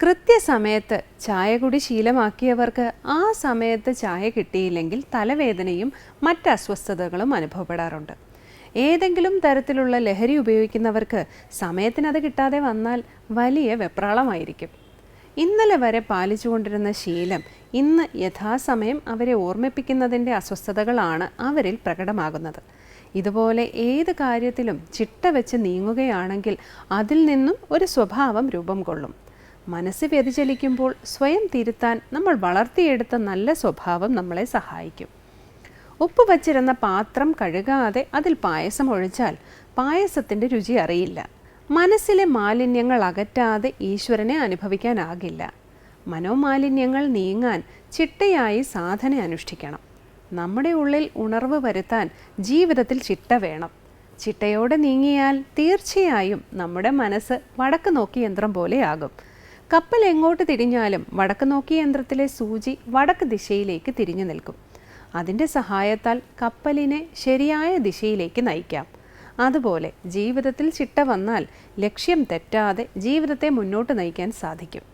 കൃത്യസമയത്ത് ചായ കുടി ശീലമാക്കിയവർക്ക് ആ സമയത്ത് ചായ കിട്ടിയില്ലെങ്കിൽ തലവേദനയും മറ്റ് അസ്വസ്ഥതകളും അനുഭവപ്പെടാറുണ്ട്. ഏതെങ്കിലും തരത്തിലുള്ള ലഹരി ഉപയോഗിക്കുന്നവർക്ക് സമയത്തിനത് കിട്ടാതെ വന്നാൽ വലിയ വെപ്രാളമായിരിക്കും. ഇന്നലെ വരെ പാലിച്ചുകൊണ്ടിരുന്ന ശീലം ഇന്ന് യഥാസമയം അവരെ ഓർമ്മിപ്പിക്കുന്നതിന്റെ അസ്വസ്ഥതകളാണ് അവരിൽ പ്രകടമാകുന്നത്. ഇതുപോലെ ഏത് കാര്യത്തിലും ചിട്ട വെച്ച് നീങ്ങുകയാണെങ്കിൽ അതിൽ നിന്നും ഒരു സ്വഭാവം രൂപം കൊള്ളും. മനസ്സ് വ്യതിചലിക്കുമ്പോൾ സ്വയം തിരുത്താൻ നമ്മൾ വളർത്തിയെടുത്ത നല്ല സ്വഭാവം നമ്മളെ സഹായിക്കും. ഉപ്പ് വച്ചിരുന്ന പാത്രം കഴുകാതെ അതിൽ പായസം ഒഴിച്ചാൽ പായസത്തിന്റെ രുചി അറിയില്ല. മനസ്സിലെ മാലിന്യങ്ങൾ അകറ്റാതെ ഈശ്വരനെ അനുഭവിക്കാനാകില്ല. മനോമാലിന്യങ്ങൾ നീങ്ങാൻ ചിട്ടയായി സാധന അനുഷ്ഠിക്കണം. നമ്മുടെ ഉള്ളിൽ ഉണർവ് വരുത്താൻ ജീവിതത്തിൽ ചിട്ട വേണം. ചിട്ടയോടെ നീങ്ങിയാൽ തീർച്ചയായും നമ്മുടെ മനസ്സ് വടക്ക് നോക്കി യന്ത്രം പോലെയാകും കപ്പൽ എങ്ങോട്ട് തിരിഞ്ഞാലും വടക്ക് നോക്കിയ യന്ത്രത്തിലെ സൂചി വടക്ക് ദിശയിലേക്ക് തിരിഞ്ഞു നിൽക്കും. അതിന്റെ സഹായത്താൽ കപ്പലിനെ ശരിയായ ദിശയിലേക്ക് നയിക്കാം. അതുപോലെ ജീവിതത്തിൽ ചിട്ട വന്നാൽ ലക്ഷ്യം തെറ്റാതെ ജീവിതത്തെ മുന്നോട്ട് നയിക്കാൻ സാധിക്കും.